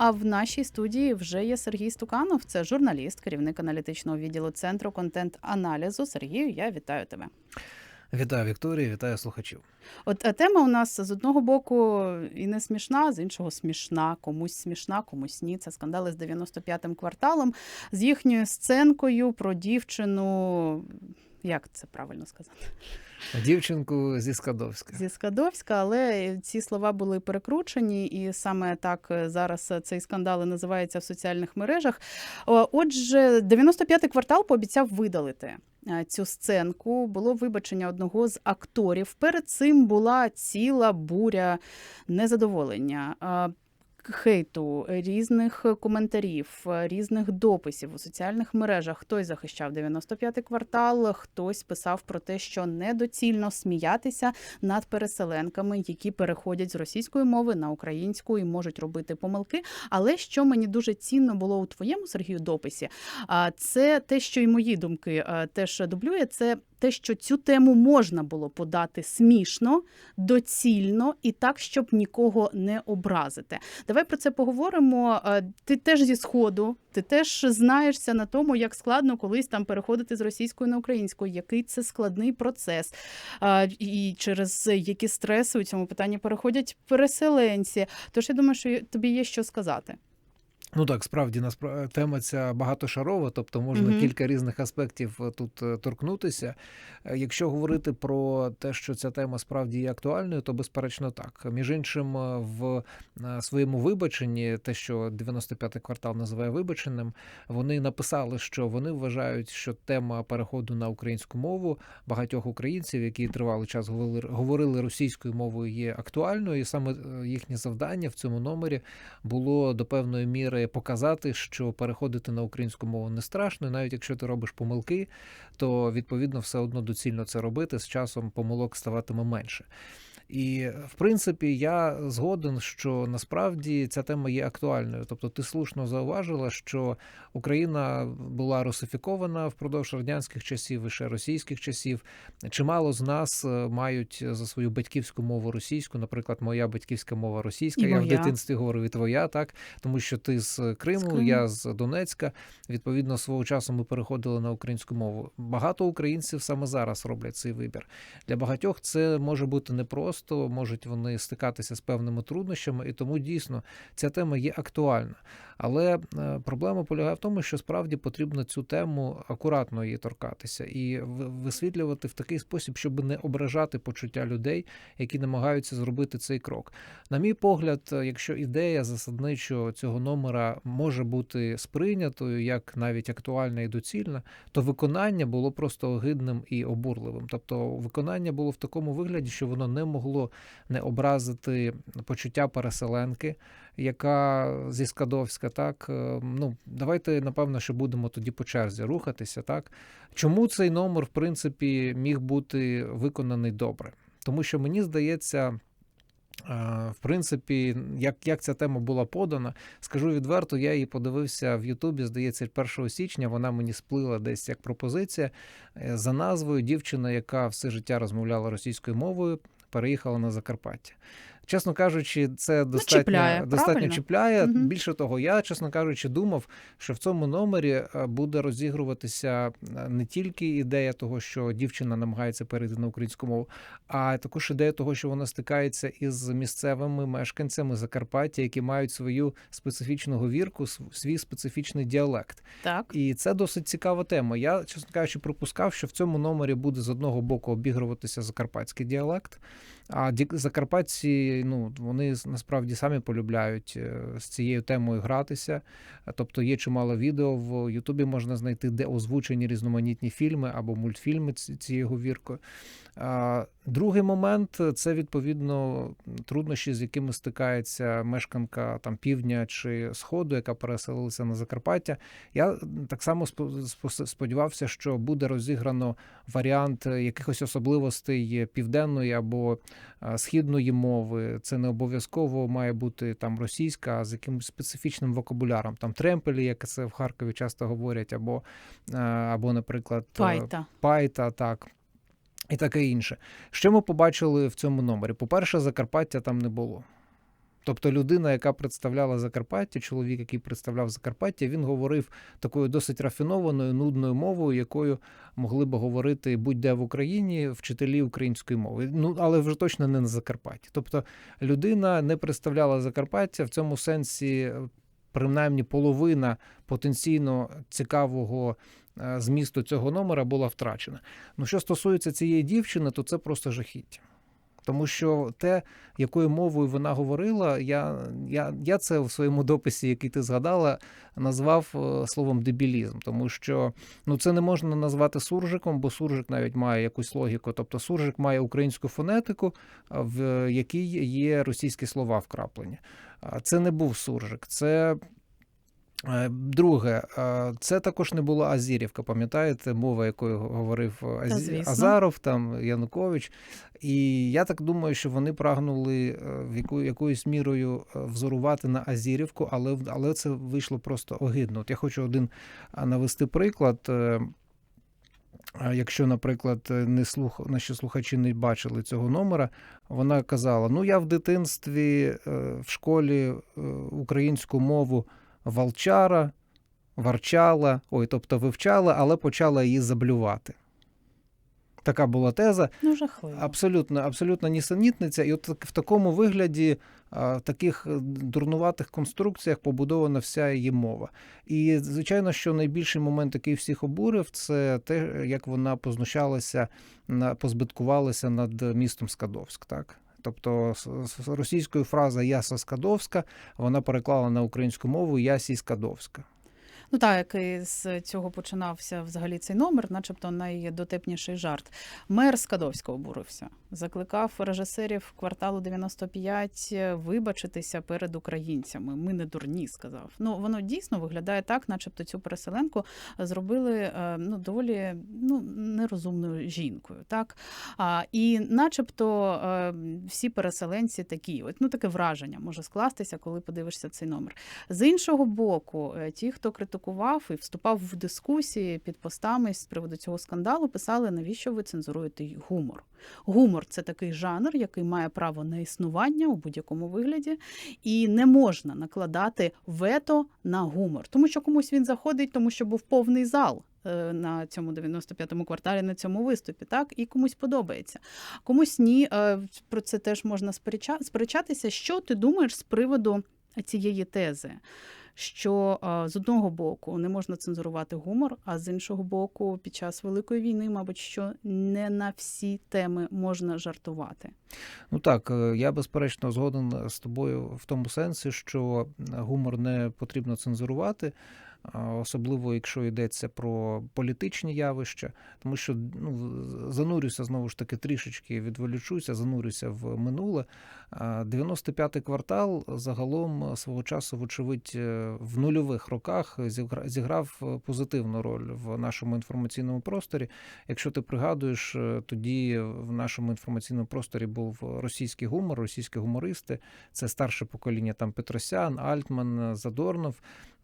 А в нашій студії вже є Сергій Стуканов. Це журналіст, керівник аналітичного відділу центру контент-аналізу. Сергію, я вітаю тебе. Вітаю Вікторія, вітаю слухачів. От е, тема у нас з одного боку і не смішна, з іншого смішна. Комусь смішна, комусь ні. Це скандали з 95-м кварталом, з їхньою сценкою про дівчину. Як це правильно сказати? Дівчинку зі Скадовська. Зі Скадовська, але ці слова були перекручені, і саме так е, зараз цей скандал і називається в соціальних мережах. Отже, 95-й квартал пообіцяв видалити е, цю сценку. Було вибачення одного з акторів. Перед цим була ціла буря незадоволення. Е, Хейту різних коментарів, різних дописів у соціальних мережах. Хтось захищав 95-й квартал, хтось писав про те, що недоцільно сміятися над переселенками, які переходять з російської мови на українську і можуть робити помилки. Але що мені дуже цінно було у твоєму Сергію дописі, це те, що і мої думки е, теж дублює. Це те, що цю тему можна було подати смішно, доцільно і так, щоб нікого не образити. Давай про це поговоримо. Е, Ти теж зі сходу, ти теж знаєшся на тому, як складно колись там переходити з російської на українську, який це складний процес, е, і через які стреси у цьому питанні переходять переселенці. Тож я думаю, що тобі є що сказати. Ну так, справді наспра... тема ця багатошарова, тобто можна Мгм. кілька різних аспектів е, тут е, торкнутися. Е, Якщо говорити про те, що ця тема справді є актуальною, то безперечно так. Між іншим, е, в е, своєму вибаченні, те, що 95-й квартал називає вибаченим, вони написали, що вони вважають, що тема переходу на українську мову багатьох українців, які тривалий час говорили, російською мовою, є актуальною, і саме е, їхнє завдання в цьому номері було до певної міри показати, що переходити на українську мову не страшно, і навіть якщо ти робиш помилки, то відповідно все одно доцільно це робити. З часом помилок ставатиме менше. І в принципі я згоден, що насправді ця тема є актуальною. Тобто, ти слушно зауважила, що Україна була русифікована впродовж радянських часів і ще російських часів. Чимало з нас е, мають за свою батьківську мову російську. Наприклад, моя батьківська мова російська. І я в дитинстві говорив і твоя, так тому що ти з Криму, З Криму. я з Донецька. Відповідно, свого часу ми переходили на українську мову. Багато українців саме зараз роблять цей вибір. Для багатьох це може бути непросто, можуть вони стикатися з певними труднощами, і тому дійсно ця тема є актуальна. Але е, проблема полягає в тому, що справді потрібно цю тему акуратно її торкатися і висвітлювати в такий спосіб, щоб не ображати почуття людей, які намагаються зробити цей крок. На мій погляд, е, якщо ідея засадничого цього номера може бути сприйнятою як навіть актуальна і доцільна, то виконання було просто огидним і обурливим. Тобто, виконання було в такому вигляді, що воно не могло не образити почуття переселенки, яка зі Скадовська, так е, ну давайте напевно, що будемо тоді по черзі рухатися. Так чому цей номер, в принципі, міг бути виконаний добре? Тому що мені здається. е, В принципі, як, як ця тема була подана, скажу відверто, я її подивився в Ютубі, здається, 1 січня. Вона мені сплила десь як пропозиція е, за назвою дівчина, яка все життя розмовляла російською мовою, переїхала на Закарпаття. Чесно кажучи, це достатньо чіпляє, достатньо правильно? чіпляє. Мгм. Більше того, я, чесно кажучи, думав, що в цьому номері е, буде розігруватися е, не тільки ідея того, що дівчина намагається перейти на українську мову, а також ідея того, що вона стикається із місцевими мешканцями Закарпаття, які мають свою специфічну говірку, свій специфічний діалект. Так. І це досить цікава тема. Я, чесно кажучи, припускав, що в цьому номері буде з одного боку обігруватися закарпатський діалект. А ді- ну вони насправді самі полюбляють е, з цією темою гратися. Тобто є чимало відео в Ютубі можна знайти, де озвучені різноманітні фільми або мультфільми цією говіркою. Другий момент це відповідно труднощі, з якими стикається мешканка там півдня чи сходу, яка переселилася на Закарпаття. Я так само спо- спо- сподівався, що буде розіграно варіант е, якихось особливостей південної або е, східної мови. Це не обов'язково має бути там російська, а з якимось специфічним вокабуляром. Там тремпелі, як це в Харкові часто говорять, або, е, або наприклад, е, Пайта. Пайта, так. І таке інше. Що ми побачили в цьому номері? По-перше, Закарпаття там не було. Тобто людина, яка представляла Закарпаття, чоловік, який представляв Закарпаття, він говорив такою досить рафінованою, нудною мовою, якою могли би говорити будь-де в Україні вчителі української мови. Ну але вже точно не на Закарпатті. Тобто людина не представляла Закарпаття в цьому сенсі, принаймні половина потенційно цікавого е, змісту цього номера була втрачена. Ну що стосується цієї дівчини, то це просто жахіття. Тому що те, якою мовою вона говорила, я, я, я це в своєму дописі, який ти згадала, назвав е, словом дебілізм, тому що ну це не можна назвати суржиком, бо суржик навіть має якусь логіку. Тобто суржик має українську фонетику, в якій є російські слова вкраплені. Це не був суржик, це. Е, Друге, е, це також не була Азірівка, пам'ятаєте, мова, якою говорив Азі... Азаров, там Янукович. І я так думаю, що вони прагнули е, в яку, якоюсь мірою е, взорувати на Азірівку, але, але це вийшло просто огидно. От я хочу один навести приклад. Е, Якщо, наприклад, не слух, наші слухачі не бачили цього номера, вона казала: Ну, я в дитинстві е, в школі е, українську мову валчара, варчала, ой, тобто вивчала, але почала її заблювати. Така була теза. Ну, жахливо. Абсолютно, абсолютно нісенітниця. І от в такому вигляді, в таких е, дурнуватих конструкціях побудована вся її мова. І звичайно, що найбільший момент, який всіх обурив, це те, як вона познущалася, позбиткувалася над містом Скадовськ. Так? Тобто с- с- російською фраза Яса Скадовська вона переклала на українську мову Я Скадовська. Ну так, і з цього починався взагалі цей номер, начебто найдотепніший жарт. Мер Скадовська обурився, закликав режисерів кварталу 95 вибачитися перед українцями. Ми не дурні, сказав. Ну воно дійсно виглядає так, начебто цю переселенку зробили е, ну доволі ну нерозумною жінкою. Так а, і начебто е, всі переселенці такі, от ну таке враження може скластися, коли подивишся цей номер. З іншого боку, е, ті, хто критикував і вступав в дискусії під постами з приводу цього скандалу, писали, навіщо ви цензуруєте гумор. Гумор це такий жанр, який має право на існування у будь-якому вигляді, і не можна накладати вето на гумор, тому що комусь він заходить, тому що був повний зал. е, На цьому 95-му кварталі на цьому виступі, так і комусь подобається. Комусь ні. Е, Про це теж можна спереча- сперечатися. Що ти думаєш з приводу цієї тези? Що з одного боку не можна цензурувати гумор, а з іншого боку, під час великої війни, мабуть, що не на всі теми можна жартувати. Ну так, е, я безперечно згоден з тобою в тому сенсі, що гумор не потрібно цензурувати, особливо якщо йдеться про політичні явища, тому що ну, занурюся знову ж таки трішечки, відволічуся, занурюся в минуле. А 95-й квартал загалом свого часу, вочевидь, е, в нульових роках зігра- зіграв позитивну роль в нашому інформаційному просторі. Якщо ти пригадуєш, е, тоді в нашому інформаційному просторі був російський гумор, російські гумористи. Це старше покоління там Петросян, Альтман, Задорнов.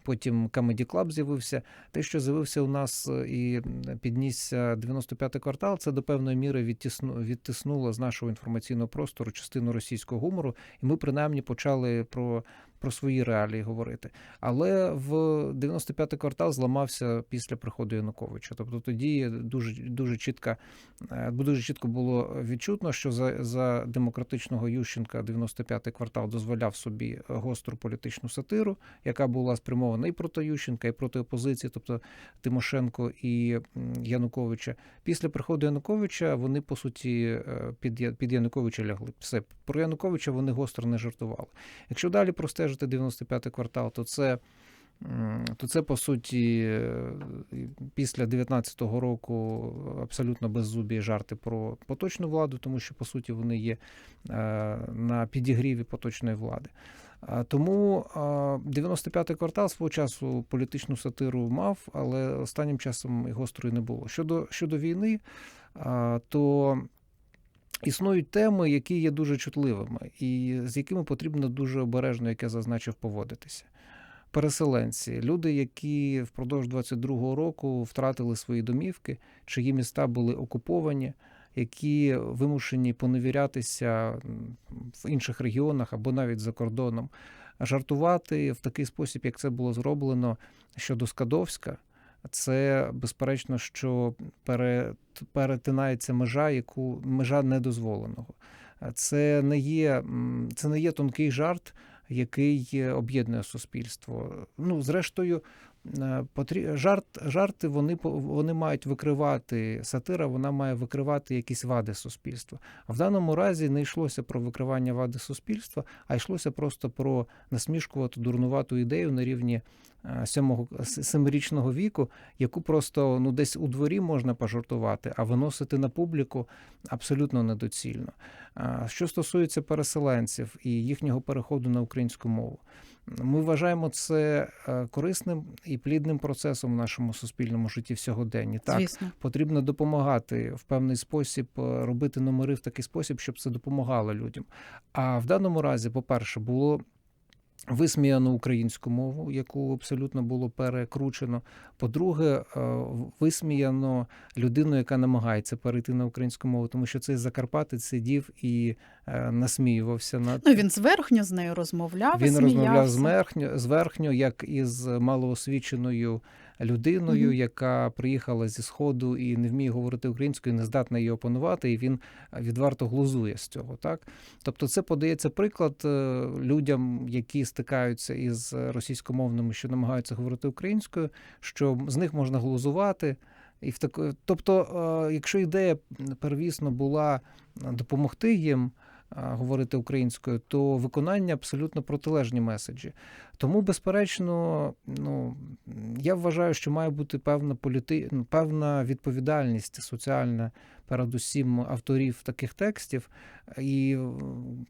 Потім Comedy Club з'явився. Те, що з'явився у нас е, і піднісся 95-й квартал, це до певної міри відтісну, відтиснуло з нашого інформаційного простору частину російського гумору, і ми принаймні почали про, про свої реалії говорити. Але в 95-й квартал зламався після приходу Януковича. Тобто тоді дуже дуже чітко, е, дуже чітко було відчутно, що за, за демократичного Ющенка 95-й квартал дозволяв собі гостру політичну сатиру, яка була спрямована і проти Ющенка, і проти опозиції, тобто Тимошенко і Януковича. Після приходу Януковича вони по суті е, під, під Януковича лягли. Все про Януковича вони гостро не жартували. Якщо далі простежити 95-й квартал, то це. То це по суті після 19-го року абсолютно беззубі жарти про поточну владу, тому що по суті вони є е, на підігріві поточної влади. Тому 95-й квартал свого часу політичну сатиру мав, але останнім часом і гострої не було. Щодо, щодо війни, то існують теми, які є дуже чутливими, і з якими потрібно дуже обережно, як я зазначив, поводитися. Переселенці, люди, які впродовж 22-го року втратили свої домівки, чиї міста були окуповані, які вимушені поневірятися в інших регіонах або навіть за кордоном. Жартувати в такий спосіб, як це було зроблено щодо Скадовська, це безперечно, що пере- перетинається межа, яку межа недозволеного. Це не є, це не є тонкий жарт, який об'єднує суспільство. Ну, зрештою. Жарт, жарти вони, вони мають викривати сатира, вона має викривати якісь вади суспільства. А в даному разі не йшлося про викривання вади суспільства, а йшлося просто про насмішкувату дурнувату ідею на рівні е, сьомого семирічного віку, яку просто ну десь у дворі можна пожартувати, а виносити на публіку абсолютно недоцільно. Що стосується переселенців і їхнього переходу на українську мову, ми вважаємо це е, корисним і плідним процесом в нашому суспільному житті в сьогоденні. Так, Звісно. потрібно допомагати в певний спосіб, е, робити номери в такий спосіб, щоб це допомагало людям. А в даному разі, по-перше, було. Висміяно українську мову, яку абсолютно було перекручено. По-друге, е, висміяно людину, яка намагається перейти на українську мову, тому що цей Закарпатець сидів і е, насміювався над Ну він зверхньо з нею розмовляв. він сміявся. розмовляв зверхньо, зверхньо, як із малоосвіченою людиною, яка приїхала зі сходу і не вміє говорити українською, не здатна її опанувати, і він відверто глузує з цього. Так, тобто, це подається приклад е, людям, які стикаються із російськомовними, що намагаються говорити українською, що з них можна глузувати. І в тако... Тобто, е, якщо ідея первісно була допомогти їм говорити українською, то виконання абсолютно протилежні меседжі. Тому, безперечно, ну я вважаю, що має бути певна політи... ну, певна відповідальність соціальна передусім авторів таких текстів. І е,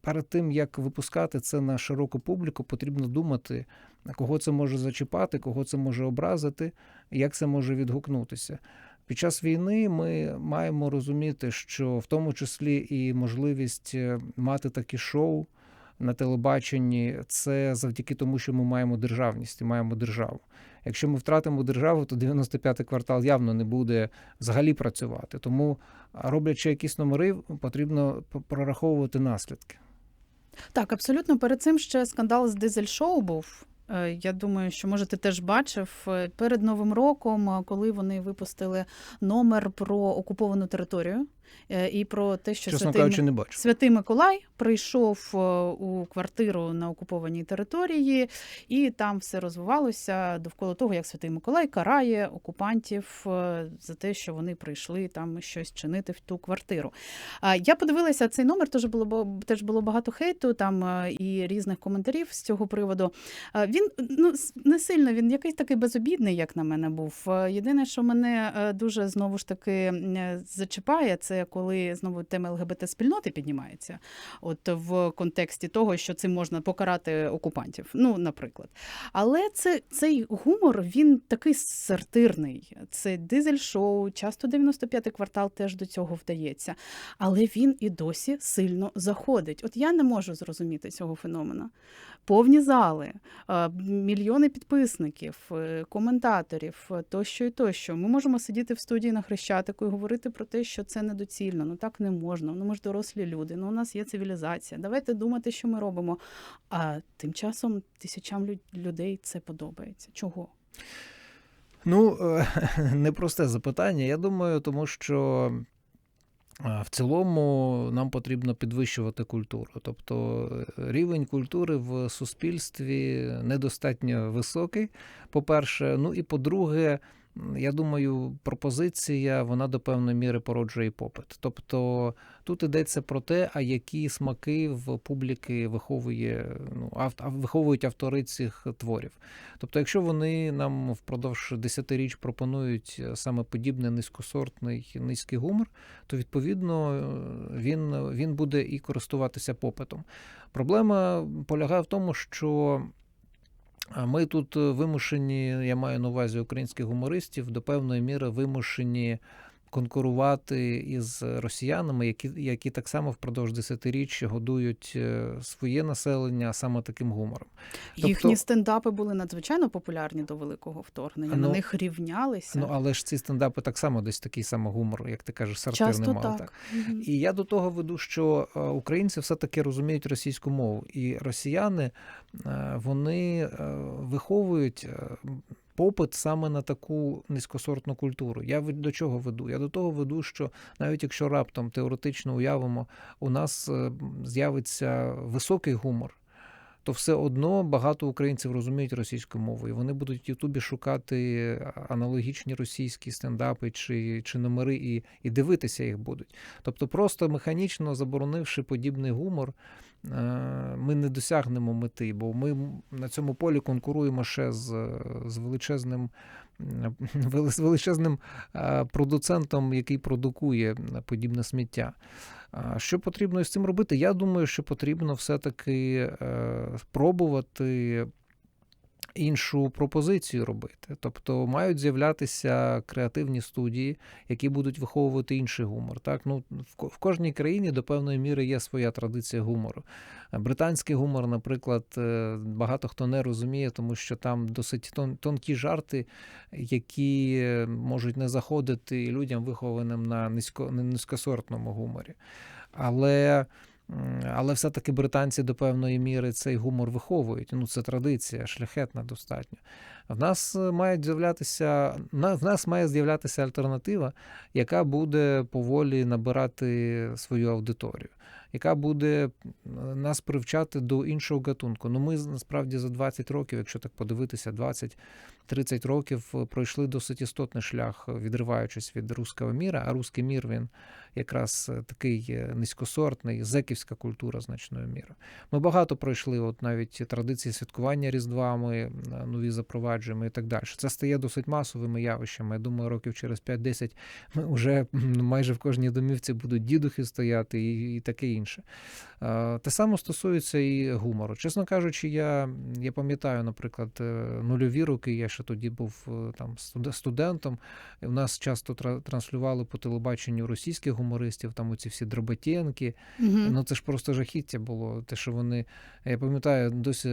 перед тим як випускати це на широку публіку, потрібно думати, кого це може зачіпати, кого це може образити, як це може відгукнутися. Під час війни ми маємо розуміти, що в тому числі і можливість е, мати такі шоу на телебаченні це завдяки тому, що ми маємо державність і маємо державу. Якщо ми втратимо державу, то 95-й квартал явно не буде взагалі працювати. Тому, роблячи якісь номери, потрібно прораховувати наслідки. Так, абсолютно. Перед цим ще скандал з дизель-шоу був. Е, Я думаю, що може ти теж бачив е, перед Новим роком, е, коли вони випустили номер про окуповану територію і про те, що Чесно Святий, кажучи, не бачу. Святий Миколай прийшов е, у квартиру на окупованій території, і там все розвивалося довкола того, як Святий Миколай карає окупантів е, за те, що вони прийшли там щось чинити в ту квартиру. Я подивилася цей номер, теж було теж було багато хейту там е, і різних коментарів з цього приводу. Е, Він ну не сильно він якийсь такий безобідний, як на мене був. Е, Єдине, що мене е, дуже знову ж таки е, зачіпає, це коли знову тема ЛГБТ спільноти піднімається. От в контексті того, що цим можна покарати окупантів. Ну, наприклад. Але це цей гумор він такий сартирний. Це дизель-шоу, часто 95-й квартал теж до цього вдається. Але він і досі сильно заходить. От я не можу зрозуміти цього феномена. Повні зали, мільйони підписників, е, коментаторів, е, тощо і тощо. Ми можемо сидіти в студії на Хрещатику і говорити про те, що це недоцільно. Ну так не можна. Ну ми ж дорослі люди. Ну у нас є цивілізація. Давайте думати, що ми робимо. А тим часом тисячам людей це подобається. Чого? Ну, е, непросте запитання. Я думаю, тому що е, в цілому нам потрібно підвищувати культуру. Тобто е, рівень культури в суспільстві недостатньо високий, по-перше. Ну і по-друге, я думаю, пропозиція вона до певної міри породжує попит. Тобто тут йдеться про те, а які смаки в публіки виховує, ну, авт, виховують автори цих творів. Тобто, якщо вони нам впродовж десятиріч пропонують е, саме подібний низькосортний низький гумор, то відповідно е, він, він буде і користуватися попитом. Проблема полягає в тому, що ми тут е, вимушені, я маю на увазі українських гумористів, до певної міри вимушені конкурувати із росіянами, які, які так само впродовж десятиріч годують е, своє населення саме таким гумором. Їхні Тобто- стендапи були надзвичайно популярні до великого вторгнення. На Ну, них рівнялися. Ну але ж ці стендапи так само десь такий самий гумор, як ти кажеш, сортирний мали. так. Мгм. І я до того веду, що е, українці все-таки розуміють російську мову, і росіяни е, вони виховують попит саме на таку низькосортну культуру. Я до чого веду? Я до того веду, що навіть якщо раптом теоретично уявимо, у нас е, з'явиться високий гумор. То все одно багато українців розуміють російську мову, і вони будуть в Ютубі шукати аналогічні російські стендапи чи, чи номери і, і дивитися їх будуть. Тобто, просто механічно заборонивши подібний гумор, е, ми не досягнемо мети, бо ми на цьому полі конкуруємо ще з, з величезним. з величезним е, продуцентом, який продукує подібне сміття. Що потрібно з цим робити? Я думаю, що потрібно все-таки е, спробувати іншу пропозицію робити. Тобто мають з'являтися креативні студії, які будуть виховувати інший гумор. Так? Ну, в, кожній країні до певної міри є своя традиція гумору. Британський гумор, наприклад, е, багато хто не розуміє, тому що там досить тон, тонкі жарти, які можуть не заходити людям, вихованим на низько, низькосортному гуморі. Але, але все-таки британці до певної міри цей гумор виховують. Ну, це традиція, шляхетна достатньо. В нас е, мають з'являтися в нас має з'являтися альтернатива, яка буде поволі набирати свою аудиторію, яка буде нас привчати до іншого гатунку. Ну, ми насправді за 20 років, якщо так подивитися, 20-30 років е, пройшли досить істотний шлях, е, відриваючись від руського міра. А руський мір він якраз е, такий е, низькосортний, зеківська культура значною мірою. Ми багато пройшли, от навіть традиції святкування Різдва, ми е, нові запроваджуємо і так далі. Це стає досить масовими явищами. Я думаю, років через 5-10 ми вже майже в кожній домівці будуть дідухи стояти і, і таке інше. Те саме стосується і гумору. Чесно кажучи, я, я пам'ятаю, наприклад, нульові роки, я ще тоді був там студентом. У нас часто транслювали по телебаченню російських гумористів, там оці всі Дроботєнки. Угу. Ну це ж просто жахіття було. Те, що вони. Я пам'ятаю досі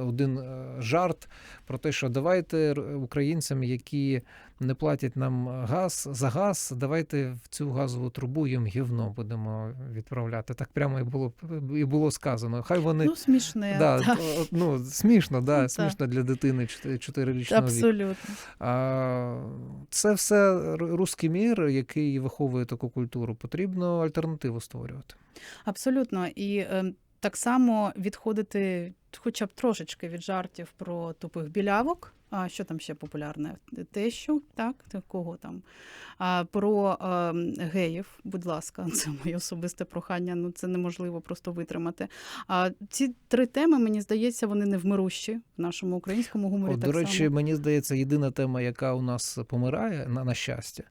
один е, жарт про те, що давайте українцям, які не платять нам газ за газ, давайте в цю газову трубу їм гівно будемо відправляти. Так прямо і було і було сказано. Хай вони. Ну, смішне. Да, так. о, ну, смішно, да, Ну, смішно для дитини чотири- чотирирічного віку. Абсолютно. А, Це все русський мір, який виховує таку культуру. Потрібно альтернативу створювати. Абсолютно. І е, так само відходити хоча б трошечки від жартів про тупих білявок. А що там ще популярне? Тещу, так? Кого там? А, про е, геїв, будь ласка, це моє особисте прохання. Ну це неможливо просто витримати. А ці три теми, мені здається, вони невмирущі в нашому українському гуморі. От, так до речі, само. мені здається, єдина тема, яка у нас помирає на, на щастя,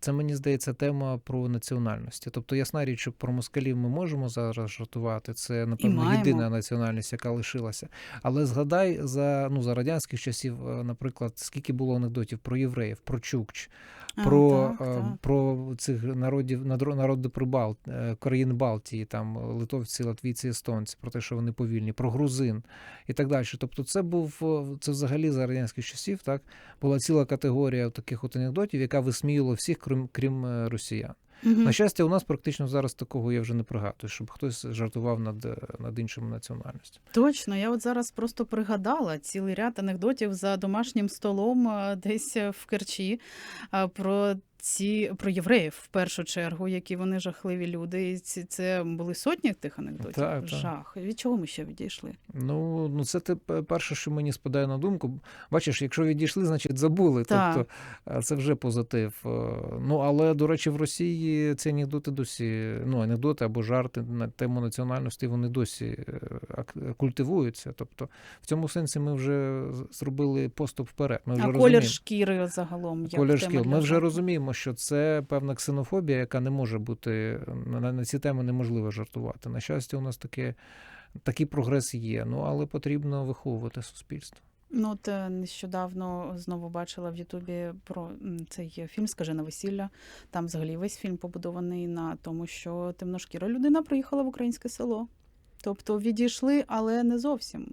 це мені здається тема про національності. Тобто, ясна річ, що про москалів ми можемо зараз жартувати. Це напевно єдина національність, яка лишилася. Але згадай за ну за радянських часів, е, наприклад, скільки було анекдотів про євреїв, про чукч, А, про, так, е, так. про цих народів народи Прибал, е, країн Балтії, там литовці, латвійці, естонці, про те, що вони повільні, про грузин і так далі. Тобто, це був це взагалі за радянських часів. Так була ціла категорія таких от анекдотів, яка висміювала всіх, крім, крім росіян. росіян. Мгм. На щастя, у нас практично зараз такого я вже не пригадую, щоб хтось жартував над, е, над іншими національностями. Точно, я от зараз просто пригадала цілий ряд анекдотів за домашнім столом десь е, в Керчі про ці про євреїв в першу чергу, які вони жахливі люди. І ці це були сотні тих анекдотів. Так, так. Жах. Від чого ми ще відійшли? Ну, ну це те перше, що мені спадає на думку. Бачиш, якщо відійшли, значить забули. Так. Тобто е, це вже позитив. Е, Ну але до речі, в Росії ці анекдоти досі, ну анекдоти або жарти на тему національності, вони досі е, культивуються. Тобто, в цьому сенсі ми вже зробили поступ вперед. Ми вже а розуміємо. колір шкіри загалом як Колір для Ми вже жарту? Розуміємо, що це певна ксенофобія, яка не може бути на, на, ці теми неможливо жартувати. На щастя, у нас таке, такий прогрес є. Ну але потрібно виховувати суспільство. Ну, от е, нещодавно знову бачила в Ютубі про цей фільм Скажи на весілля. Там взагалі весь фільм побудований на тому, що темношкіра людина приїхала в українське село. Тобто відійшли, але не зовсім.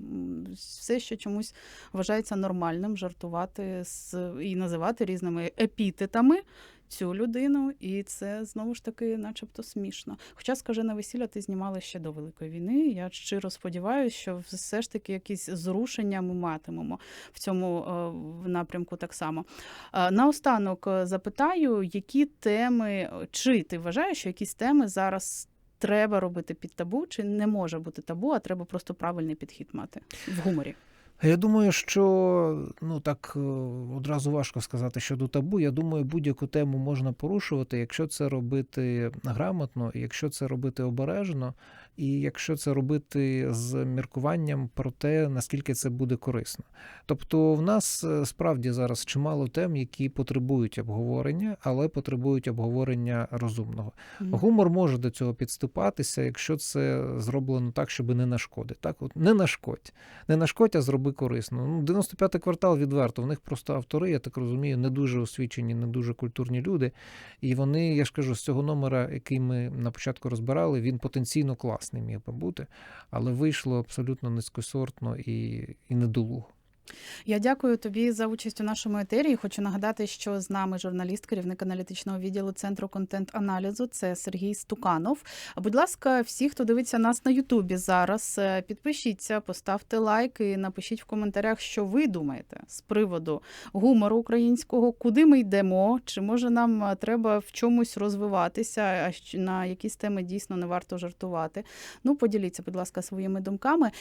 Все, що чомусь вважається нормальним, жартувати з і називати різними епітетами цю людину, і це знову ж таки, начебто, смішно. Хоча, скажи на весілля, ти знімала ще до Великої війни. Я щиро сподіваюся, що все ж таки якісь зрушення ми матимемо в цьому е, в напрямку так само. Е, Наостанок е, запитаю, які теми, чи ти вважаєш, що якісь теми зараз треба робити під табу, чи не може бути табу, а треба просто правильний підхід мати в гуморі? Я думаю, що ну так е, одразу важко сказати щодо табу. Я думаю, будь-яку тему можна порушувати, якщо це робити грамотно, якщо це робити обережно, і якщо це робити з міркуванням про те, наскільки це буде корисно. Тобто, в нас е, справді зараз чимало тем, які потребують обговорення, але потребують обговорення розумного. Мгм. Гумор може до цього підступатися, якщо це зроблено так, щоб не нашкодити. Так, от не нашкодь. Не нашкодь, а зроби корисно. Ну, 95-й квартал відверто. В них просто автори, я так розумію, не дуже освічені, не дуже культурні люди. І вони, я ж кажу, з цього номера, який ми на початку розбирали, він потенційно класний міг би бути, але вийшло абсолютно низькосортно і, і недолуго. Я дякую тобі за участь у нашому етері. Хочу нагадати, що з нами журналіст, керівник аналітичного відділу центру контент-аналізу. Це Сергій Стуканов. Будь ласка, всі, хто дивиться нас на Ютубі зараз, е, підпишіться, поставте лайк і напишіть в коментарях, що ви думаєте з приводу гумору українського, куди ми йдемо, чи може нам е, треба в чомусь розвиватися, а на якісь теми дійсно не варто жартувати. Ну, поділіться, будь ласка, своїми думками.